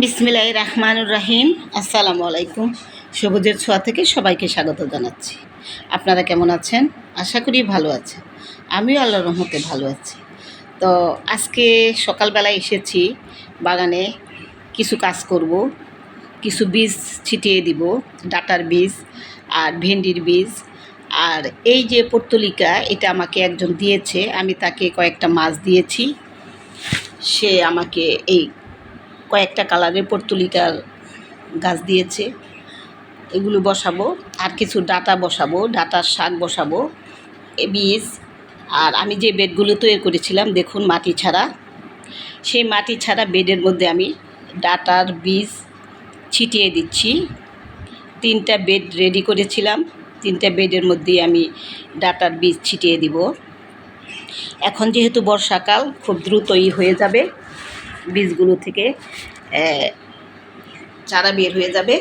বিসমিল্লাহ রহমানুর রাহিম। আসসালামু আলাইকুম। সবুজের ছোঁয়া থেকে সবাইকে স্বাগত জানাচ্ছি। আপনারা কেমন আছেন? আশা করি ভালো আছেন। আমিও আল্লাহর রহমতে ভালো আছি। তো আজকে সকালবেলায় এসেছি, বাগানে কিছু কাজ করব, কিছু বীজ ছিটিয়ে দিব, ডাটার বীজ আর ভেন্ডির বীজ। আর এই যে পর্তলিকা এটা আমাকে একজন দিয়েছে, আমি তাকে কয়েকটা মাছ দিয়েছি। সে আমাকে এই কয়েকটা কালারের পর্তুলিকার গাছ দিয়েছে। এগুলো বসাবো। আর কিছু ডাটা বসাবো, ডাটার শাক বসাবো এ বীজ আর আমি যে বেডগুলো তৈরি করেছিলাম, দেখুন, মাটি ছাড়া। সেই মাটি ছাড়া বেডের মধ্যে আমি ডাটার বীজ ছিটিয়ে দিচ্ছি। তিনটা বেড রেডি করেছিলাম। তিনটা বেডের মধ্যেই আমি ডাটার বীজ ছিটিয়ে দিব। এখন যেহেতু বর্ষাকাল, খুব দ্রুতই হয়ে যাবে। বীজগুলো থেকে চারা বের হয়ে যাবে।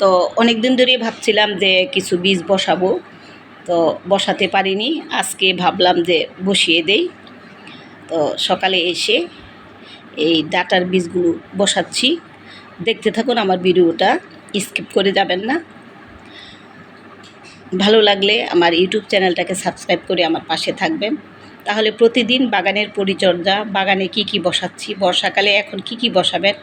তো অনেক দিন ধরেই ভাবছিলাম যে কিছু বীজ বসাবো, তো বসাতে পারিনি। আজকে ভাবলাম যে বসিয়ে দেই। তো সকালে এসে এই ডাটার বীজগুলো বসাচ্ছি। দেখতে থাকুন আমার ভিডিওটা, স্কিপ করে যাবেন না। ভালো লাগলে আমার ইউটিউব চ্যানেলটাকে সাবস্ক্রাইব করে আমার পাশে থাকবেন। তাহলে প্রতিদিন বাগানের পরিচর্যা, বাগানে কি কি বসাচ্ছি, বর্ষাকালে এখন কি কি বসাবেন?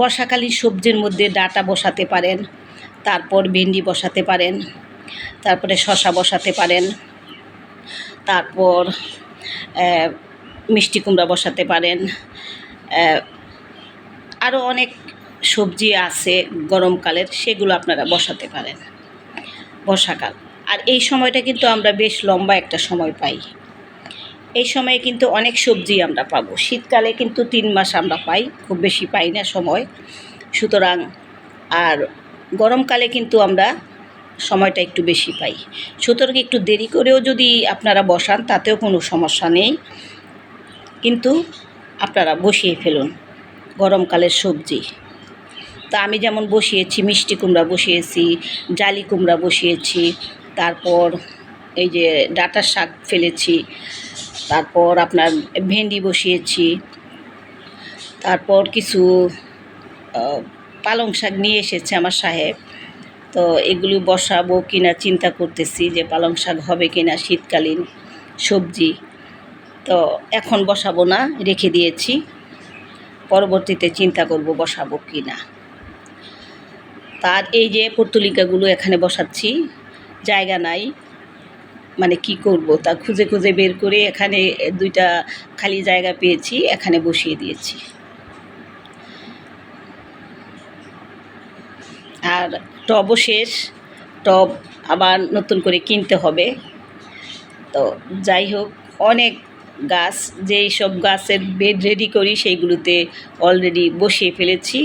বর্ষাকালীন সবজির মধ্যে ডাটা বসাতে পারেন, তারপর ভেন্ডি বসাতে পারেন, তারপরে শশা বসাতে পারেন, তারপর মিষ্টি কুমড়া বসাতে পারেন আরও অনেক সবজি আছে গরমকালের, সেগুলো আপনারা বসাতে পারেন বর্ষাকাল। আর এই সময়টা কিন্তু আমরা বেশ লম্বা একটা সময় পাই। এই সময়ে কিন্তু অনেক সবজি আমরা পাবো। শীতকালে কিন্তু তিন মাস আমরা পাই, খুব বেশি পাই না সময়। সুতরাং আর গরমকালে কিন্তু আমরা সময়টা একটু বেশি পাই। সুতরাং একটু দেরি করেও যদি আপনারা বসান, তাতেও কোনো সমস্যা নেই। কিন্তু আপনারা বসিয়ে ফেলুন গরমকালের সবজি। তা আমি যেমন বসিয়েছি, মিষ্টি কুমড়া বসিয়েছি, জালি কুমড়া বসিয়েছি, তারপর এই যে ডাটার শাক ফেলেছি তারপর আপনার ভেন্ডি বসিয়েছি। তারপর কিছু পালং শাক নিয়ে এসেছে আমার সাহেব। তো এগুলো বসাবো কিনা চিন্তা করতেছি যে পালং শাক হবে কিনা শীতকালীন সবজি। তো এখন বসাবো না, রেখে দিয়েছি। পরবর্তীতে চিন্তা করব বসাবো কি না তার এই যে পর্তুলিকাগুলো এখানে বসাচ্ছি, জায়গা নাই। মানে কি করব? তা খুঁজে খুঁজে বের করে এখানে দুইটা খালি জায়গা পেয়েছি, এখানে বসিয়ে দিয়েছি। আর টবও শেষ, টব আবার নতুন করে কিনতে হবে। তো যাই হোক, অনেক গাছ, যেই সব গাছের বেড রেডি করি, সেইগুলোতে অলরেডি বসিয়ে ফেলেছি।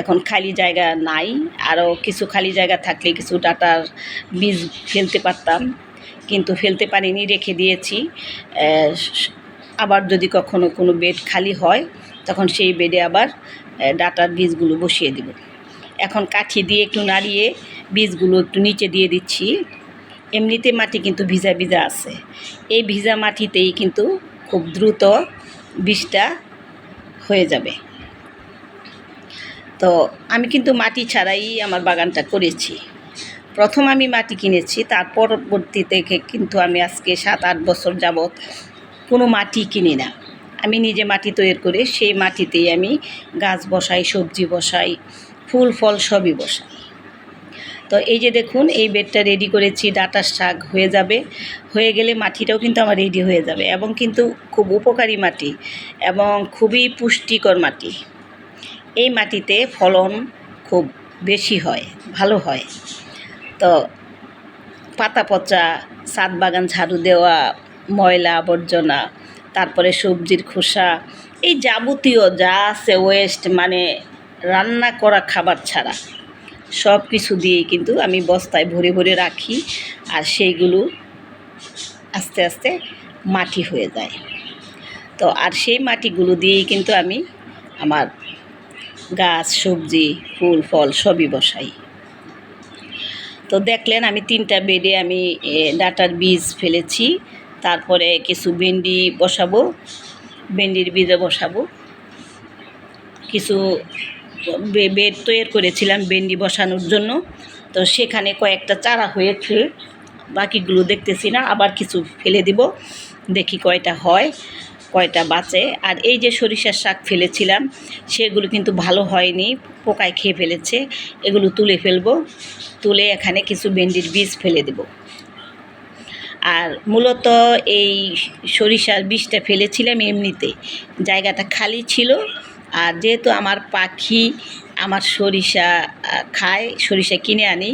এখন খালি জায়গা নাই, আরও কিছু খালি জায়গা থাকলে কিছু ডাটার বীজ ফেলতে পারতাম। কিন্তু ফেলতে পারিনি, রেখে দিয়েছি। আবার যদি কখনো কোনো বেড খালি হয়, তখন সেই বেডে আবার ডাটার বীজগুলো বসিয়ে দেব। এখন কাঠি দিয়ে একটু নাড়িয়ে বীজগুলো একটু নিচে দিয়ে দিচ্ছি। এমনিতে মাটি কিন্তু ভিজা ভিজা আছে। এই ভিজা মাটিতেই কিন্তু খুব দ্রুত বীজটা হয়ে যাবে। তো আমি কিন্তু মাটি ছাড়াই আমার বাগানটা করেছি। প্রথম আমি মাটি কিনেছি, তার পরবর্তীতে কে- কিন্তু আমি আজকে সাত, আট বছর যাবৎ কোনো মাটি কিনি না। আমি নিজে মাটি তৈরি করে, সেই মাটিতেই আমি গাছ বসাই, সবজি বসাই, ফুল, ফল সবই বসাই। তো এই যে দেখুন, এই বেডটা রেডি করেছি, ডাটার শাক হয়ে যাবে। হয়ে গেলে মাটিটাও কিন্তু আমার রেডি হয়ে যাবে এবং কিন্তু খুব উপকারী মাটি এবং খুবই পুষ্টিকর মাটি। এই মাটিতে ফলন খুব বেশি হয়, ভালো হয়। তো পাতা পচা সাত বাগান ঝাড়ু দেওয়া, ময়লা আবর্জনা, তারপরে সবজির খোসা, এই যাবতীয় যা আছে ওয়েস্ট মানে রান্না করা খাবার ছাড়া, সব কিছু দিয়েই কিন্তু আমি বস্তায় ভরে ভরে রাখি আর সেইগুলো আস্তে আস্তে মাটি হয়ে যায়। তো আর সেই মাটিগুলো দিয়েই কিন্তু আমি আমার গাছ, সবজি, ফুল, ফল সবই বসাই। তো দেখলেন আমি তিনটা বেডে আমি ডাটার বীজ ফেলেছি। তারপরে কিছু ভেন্ডি বসাবো, ভেন্ডির বীজে বসাবো। কিছু বেড তৈরি করেছিলাম বেন্ডি বসানোর জন্য। তো সেখানে কয়েকটা চারা হয়েছে, বাকিগুলো দেখতেছি না, আবার কিছু ফেলে দিব, দেখি কয়টা হয়। কয়টা বাঁচে আর এই যে সরিষার শাক ফেলেছিলাম, সেগুলো কিন্তু ভালো হয়নি, পোকায় খেয়ে ফেলেছে, এগুলো তুলে ফেলব, তুলে এখানে কিছু ভেন্ডির বীজ ফেলে দেব। আর মূলত এই সরিষার বীজটা ফেলেছিলাম এমনিতে, জায়গাটা খালি ছিল, আর যেহেতু আমার পাখি আমার সরিষা খায়, সরিষা কিনে আনি,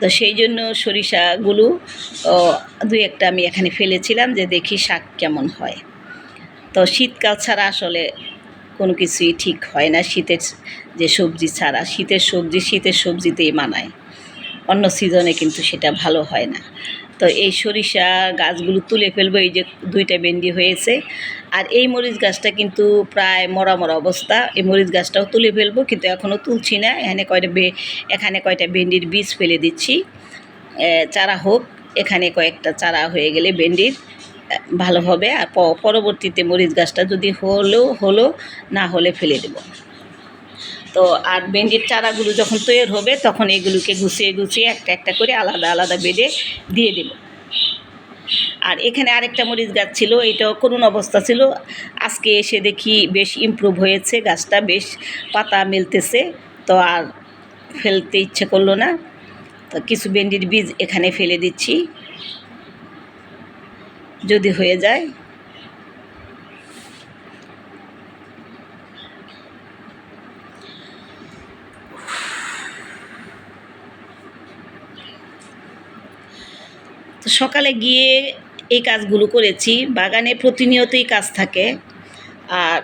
তো সেই জন্য সরিষাগুলো দু একটা আমি এখানে ফেলেছিলাম, যে দেখি শাক কেমন হয়। তো শীতকাল ছাড়া আসলে কোনো কিছুই ঠিক হয় না। শীতের যে সবজি ছাড়া, শীতের সবজি শীতের সবজিতেই মানায়। অন্য সিজনে কিন্তু সেটা ভালো হয় না। তো এই সরিষা গাছগুলো তুলে ফেলব, এই যে দুইটা বেন্ডি হয়েছে। আর এই মরিচ গাছটা কিন্তু প্রায় মরা মরা অবস্থা। এই মরিচ গাছটাও তুলে ফেলব, কিন্তু এখনও তুলছি না। এখানে কয়টা বে, এখানে কয়টা বেন্ডির বীজ ফেলে দিচ্ছি। চারা হোক, এখানে কয়েকটা চারা হয়ে গেলে বেন্ডির ভালো হবে। আর পরবর্তীতে মরিচ গাছটা যদি হলেও, হলো, না হলে ফেলে দেব। তো আর বেন্ডির চারাগুলো যখন তৈরি হবে, তখন এগুলোকে গুছিয়ে গুছিয়ে একটা একটা করে আলাদা আলাদা বেডে দিয়ে দেব। আর এখানে আরেকটা মরিচ গাছ ছিল, এটাও করুণ অবস্থা ছিল। আজকে এসে দেখি বেশ ইমপ্রুভ হয়েছে, গাছটা বেশ পাতা মেলতেছে। তো আর ফেলতে ইচ্ছে করল না। তো কিছু ভেন্ডির বীজ এখানে ফেলে দিচ্ছি। যদি হয়ে যায়। তো সকালে গিয়ে এই কাজগুলো করেছি। বাগানে প্রতিনিয়তই কাজ থাকে। আর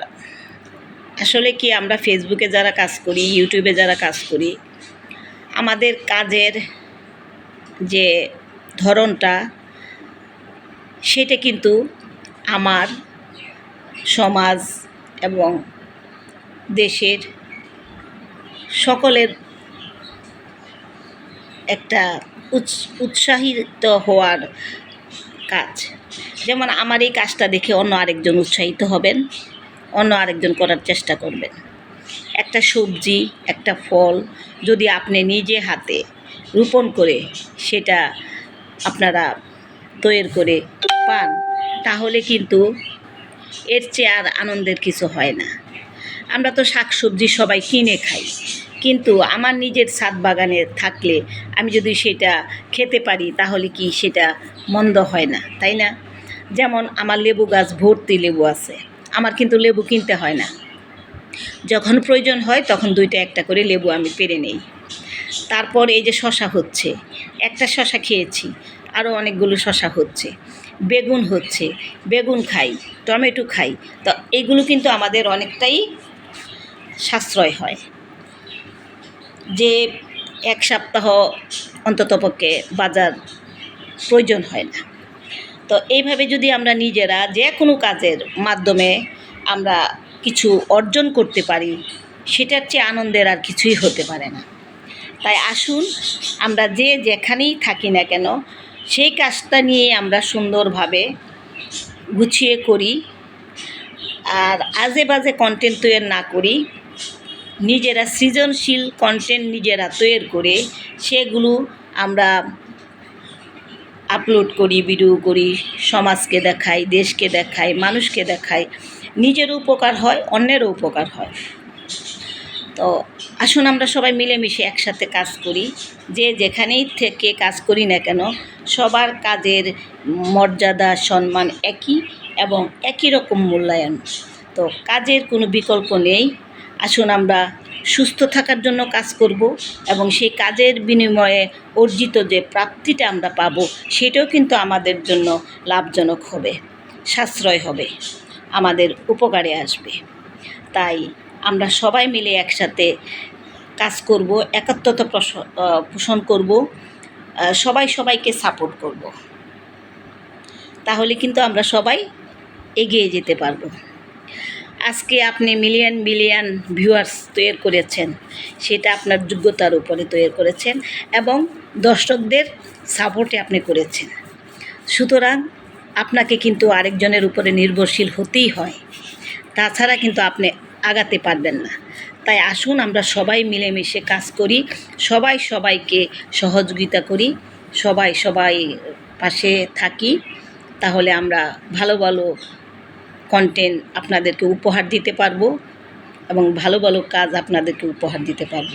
আসলে কি, আমরা ফেসবুকে যারা কাজ করি ইউটিউবে যারা কাজ করি, আমাদের কাজের যে ধরনটা সেটা কিন্তু আমার সমাজ এবং দেশের সকলের একটা উৎস- উৎসাহিত হওয়ার কাজ। যেমন আমার এই কাজটা দেখে অন্য আরেকজন উৎসাহিত হবেন, অন্য আরেকজন করার চেষ্টা করবেন। একটা সবজি, একটা ফল যদি আপনি নিজে হাতে রোপণ করে সেটা আপনারা তৈরি করে পান, তাহলে কিন্তু এর চেয়ে আর আনন্দের কিছু হয় না। আমরা তো শাক সবজি সবাই কিনে খাই, কিন্তু আমার নিজের ছাদ বাগানে থাকলে আমি যদি সেটা খেতে পারি, তাহলে কি সেটা মন্দ হয় না, তাই না? যেমন আমার লেবু গাছ ভর্তি লেবু আছে, আমার কিন্তু লেবু কিনতে হয় না। যখন প্রয়োজন হয় তখন দুইটা একটা করে লেবু আমি পেরে নেই। তারপর এই যে শশা হচ্ছে, একটা শশা খেয়েছি আরও অনেকগুলো শশা হচ্ছে, বেগুন হচ্ছে, বেগুন খাই, টমেটো খাই, তো এইগুলো কিন্তু আমাদের অনেকটাই সাশ্রয় হয়। যে এক সপ্তাহ অন্ততপক্ষে বাজার প্রয়োজন হয় না। তো এইভাবে যদি আমরা নিজেরা যে কোনো কাজের মাধ্যমে আমরা কিছু অর্জন করতে পারি, সেটার চেয়ে আনন্দের আর কিছুই হতে পারে না। তাই আসুন, আমরা যে যেখানেই থাকি না কেন সেই কাজটা নিয়ে আমরা সুন্দরভাবে গুছিয়ে করি। আর আজে বাজে কন্টেন্ট তৈরি না করি। নিজেরা সৃজনশীল কন্টেন্ট নিজেরা তৈরি করে সেগুলো আমরা আপলোড করি ভিডিও করি, সমাজকে দেখাই, দেশকে দেখাই, মানুষকে দেখাই। নিজেরও উপকার হয়, অন্যেরও উপকার হয়। তো আসুন আমরা সবাই মিলেমিশে একসাথে কাজ করি। যে যেখানেই থেকে কাজ করি না কেন, সবার কাজের মর্যাদা, সম্মান একই এবং একই রকম মূল্যায়ন। তো কাজের কোনো বিকল্প নেই। আসুন আমরা সুস্থ থাকার জন্য কাজ করব এবং সেই কাজের বিনিময়ে অর্জিত যে প্রাপ্তিটা আমরা পাবো, সেটাও কিন্তু আমাদের জন্য লাভজনক হবে, সাশ্রয় হবে, আমাদের উপকারে আসবে। তাই আমরা সবাই মিলে একসাথে কাজ করব, একাত্মতা পোষণ করব সবাই সবাইকে সাপোর্ট করব। তাহলে কিন্তু আমরা সবাই এগিয়ে যেতে পারব। আজকে আপনি মিলিয়ন মিলিয়ন ভিউয়ার্স তৈরি করেছেন, সেটা আপনার যোগ্যতার উপরে তৈরি করেছেন এবং দর্শকদের সাপোর্টে আপনি করেছেন। সুতরাং আপনাকে কিন্তু আরেকজনের উপরে নির্ভরশীল হতেই হয়। তাছাড়া কিন্তু আপনি আগাতে পারবেন না। তাই আসুন, আমরা সবাই মিলেমিশে কাজ করি, সবাই সবাইকে সহযোগিতা করি, সবাই সবাই পাশে থাকি, তাহলে আমরা ভালো ভালো কন্টেন্ট আপনাদেরকে উপহার দিতে পারব এবং ভালো ভালো কাজ আপনাদেরকে উপহার দিতে পারব।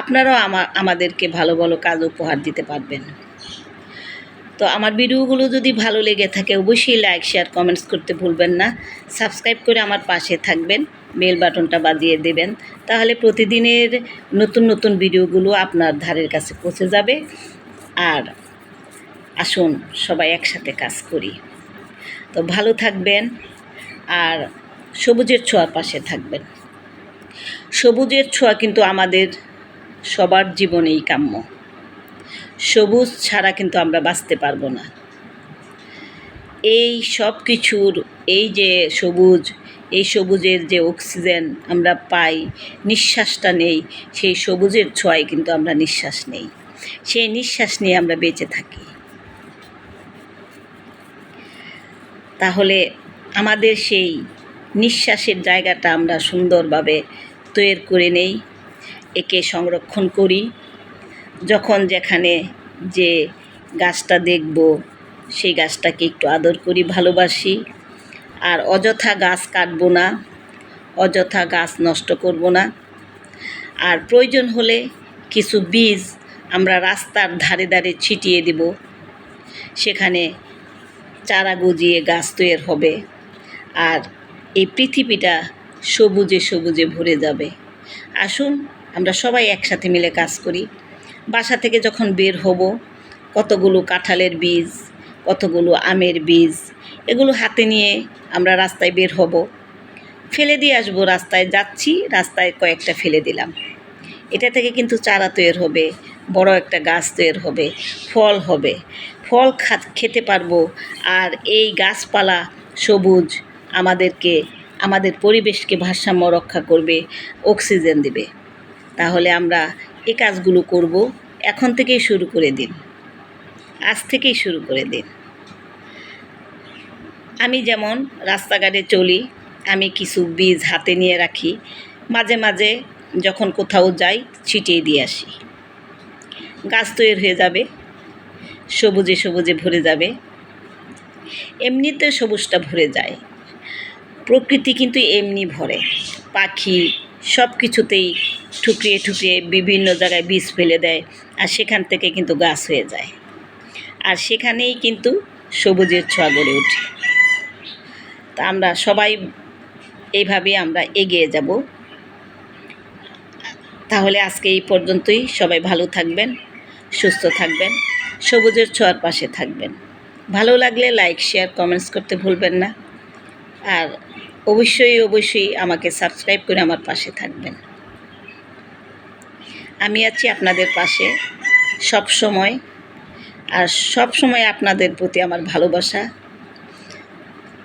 আপনারাও আমা, আমাদেরকে ভালো ভালো কাজ উপহার দিতে পারবেন। তো আমার ভিডিওগুলো যদি ভালো লেগে থাকে, অবশ্যই লাইক শেয়ার কমেন্টস করতে ভুলবেন না। সাবস্ক্রাইব করে আমার পাশে থাকবেন। বেল বাটনটা বাজিয়ে দেবেন। তাহলে প্রতিদিনের নতুন নতুন ভিডিওগুলো আপনার ধারের কাছে পৌঁছে যাবে। আর আসুন সবাই একসাথে কাজ করি। তো ভালো থাকবেন আর সবুজের ছোঁয়ার পাশে থাকবেন। সবুজের ছোঁয়া কিন্তু আমাদের সবার জীবনেই কাম্য। সবুজ ছাড়া কিন্তু আমরা বাঁচতে পারব না। এই সব কিছুর এই যে সবুজ এই সবুজের যে অক্সিজেন আমরা পাই, নিঃশ্বাসটা নেই, সেই সবুজের ছোঁয়ায় কিন্তু আমরা নিঃশ্বাস নেই। সেই নিঃশ্বাস নিয়ে আমরা বেঁচে থাকি। তাহলে আমাদের সেই নিঃশ্বাসের জায়গাটা আমরা সুন্দরভাবে তৈরি করে নেই, একে সংরক্ষণ করি। যখন যেখানে যে গাছটা দেখব, সেই গাছটাকে একটু আদর করি, ভালোবাসি। আর অযথা গাছ কাটবো না, অযথা গাছ নষ্ট করব না। আর প্রয়োজন হলে কিছু বীজ আমরা রাস্তার ধারে ধারে ছিটিয়ে দেব। সেখানে চারা গজিয়ে গাছ তৈরি হবে আর এই পৃথিবীটা সবুজে সবুজে ভরে যাবে। আসুন, আমরা সবাই একসাথে মিলে কাজ করি। বাসা থেকে যখন বের হব, কতগুলো কাঁঠালের বীজ, কতগুলো আমের বীজ এগুলো হাতে নিয়ে আমরা রাস্তায় বের হব। ফেলে দিয়ে আসব রাস্তায়, যাচ্ছি, রাস্তায় কয়েকটা ফেলে দিলাম। এটা থেকে কিন্তু চারা তৈরি হবে, বড় একটা গাছ তৈরি হবে, ফল হবে। ফল খেতে পারব আর এই গাছপালা সবুজ আমাদেরকে, আমাদের পরিবেশকে ভারসাম্য রক্ষা করবে, অক্সিজেন দেবে। তাহলে আমরা এ কাজগুলো করব। এখন থেকেই শুরু করে দিন। আজ থেকেই শুরু করে দিন। আমি যেমন রাস্তাঘাটে চলি, আমি কিছু বীজ হাতে নিয়ে রাখি, মাঝে মাঝে যখন কোথাও যাই ছিটিয়ে দিয়ে আসি। গাছ তৈরি হয়ে যাবে, সবুজে সবুজে ভরে যাবে এমনিতে সবুজটা ভরে যায়। প্রকৃতি কিন্তু এমনি ভরে, পাখি সব কিছুতেই ঠুকরিয়ে ঠুকরিয়ে বিভিন্ন জায়গায় বীজ ফেলে দেয় আর সেখান থেকে কিন্তু গাছ হয়ে যায়। আর সেখানেই কিন্তু সবুজের ছোঁয়া গড়ে ওঠে। আমরা সবাই এইভাবে আমরা এগিয়ে যাব। তাহলে আজকে এই পর্যন্তই। সবাই ভালো থাকবেন, সুস্থ থাকবেন, সবুজের ছোঁয়ার পাশে থাকবেন। ভালো লাগলে লাইক, শেয়ার, কমেন্টস করতে ভুলবেন না। আর অবশ্যই অবশ্যই আমাকে সাবস্ক্রাইব করে আমার পাশে থাকবেন। আমি আছি আপনাদের পাশে সব সময় আর সব সময় আপনাদের প্রতি আমার ভালোবাসা।